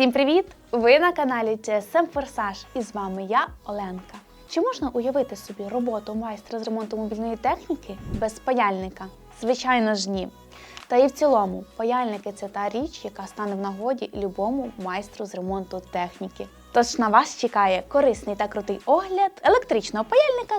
Всім привіт! Ви на каналі TSM Форсаж і з вами я, Оленка. Чи можна уявити собі роботу майстра з ремонту мобільної техніки без паяльника? Звичайно ж ні. Та і в цілому, паяльники це та річ, яка стане в нагоді любому майстру з ремонту техніки. Тож на вас чекає корисний та крутий огляд електричного паяльника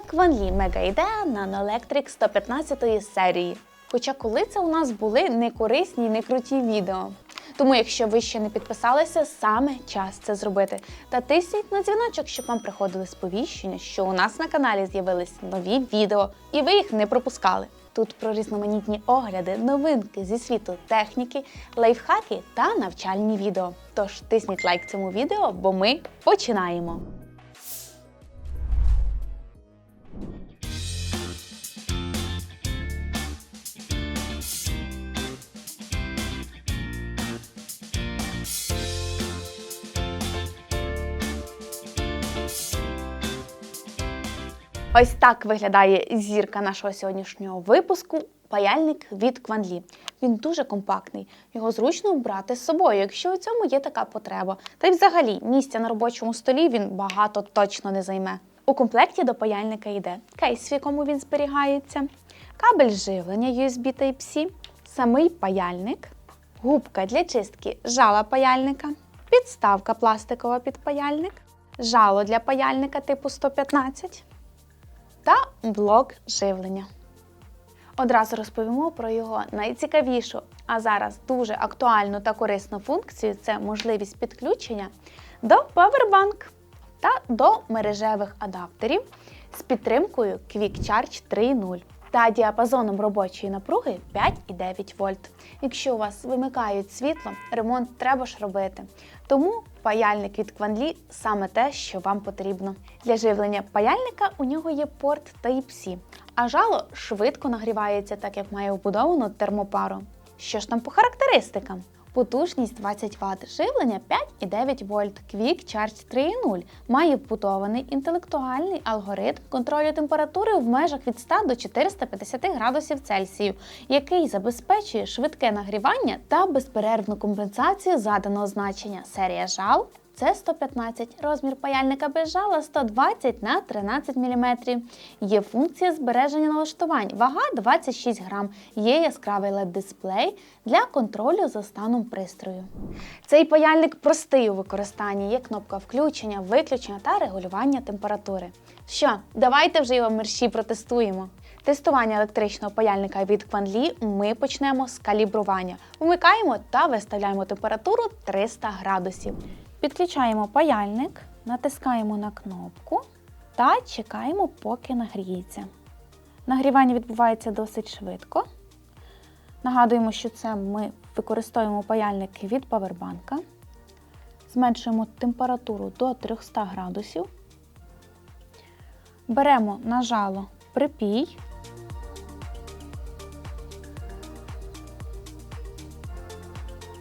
Idea Nano Electric 115 серії. Хоча коли це у нас були не корисні, не круті відео. Тому, якщо ви ще не підписалися, саме час це зробити. Та тисніть на дзвіночок, щоб вам приходили сповіщення, що у нас на каналі з'явились нові відео, і ви їх не пропускали. Тут про різноманітні огляди, новинки зі світу техніки, лайфхаки та навчальні відео. Тож тисніть лайк цьому відео, бо ми починаємо. Ось так виглядає зірка нашого сьогоднішнього випуску. Паяльник від Кванлі. Він дуже компактний. Його зручно брати з собою, якщо у цьому є така потреба. Та й взагалі місця на робочому столі він багато точно не займе. У комплекті до паяльника йде кейс, в якому він зберігається, кабель живлення USB Type-C, самий паяльник, губка для чистки жала паяльника, підставка пластикова під паяльник, жало для паяльника типу 115 та блок живлення. Одразу розповімо про його найцікавішу, а зараз дуже актуальну та корисну функцію це можливість підключення до Powerbank та до мережевих адаптерів з підтримкою Quick Charge 3.0 та діапазоном робочої напруги 5,9 вольт. Якщо у вас вимикають світло, ремонт треба ж робити. Тому паяльник від Кванлі саме те, що вам потрібно. Для живлення паяльника у нього є порт Type-C, а жало швидко нагрівається, так як має вбудовану термопару. Що ж там по характеристикам? Потужність 20 Вт, живлення 5,9 вольт, Quick Charge 3.0, має вбудований інтелектуальний алгоритм контролю температури в межах від 100 до 450 градусів Цельсію, який забезпечує швидке нагрівання та безперервну компенсацію заданого значення. Серія жал це 115, розмір паяльника без жала 120 на 13 мм. Є функція збереження налаштувань, вага 26 грам. Є яскравий LED-дисплей для контролю за станом пристрою. Цей паяльник простий у використанні, є кнопка включення, виключення та регулювання температури. Що, давайте вже його мерщі протестуємо. Тестування електричного паяльника від Quanli ми почнемо з калібрування. Вмикаємо та виставляємо температуру 300 градусів. Підключаємо паяльник, натискаємо на кнопку та чекаємо, поки нагріється. Нагрівання відбувається досить швидко. Нагадуємо, що це ми використовуємо паяльник від павербанка. Зменшуємо температуру до 300 градусів. Беремо на жало припій.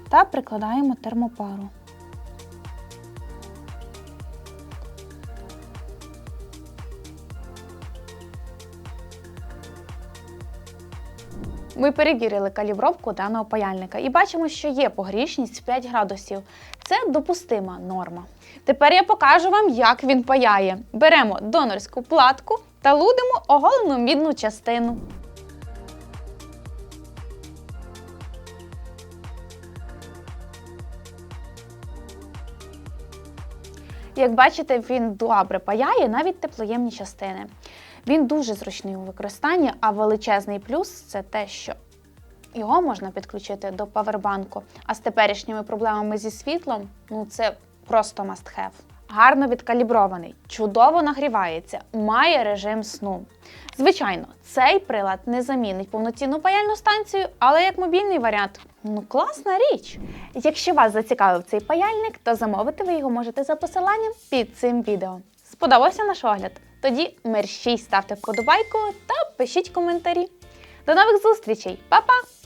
Та прикладаємо термопару. Ми перевірили калібровку даного паяльника і бачимо, що є погрішність в 5 градусів. Це допустима норма. Тепер я покажу вам, як він паяє. Беремо донорську платку та лудимо оголену мідну частину. Як бачите, він добре паяє навіть теплоємні частини. Він дуже зручний у використанні, а величезний плюс це те, що його можна підключити до павербанку. А з теперішніми проблемами зі світлом, ну це просто must have. Гарно відкалібрований, чудово нагрівається, має режим сну. Звичайно, цей прилад не замінить повноцінну паяльну станцію, але як мобільний варіант, ну класна річ. Якщо вас зацікавив цей паяльник, то замовити ви його можете за посиланням під цим відео. Сподобався наш огляд? Тоді мерщій ставте вподобайку та пишіть коментарі. До нових зустрічей, Па-па!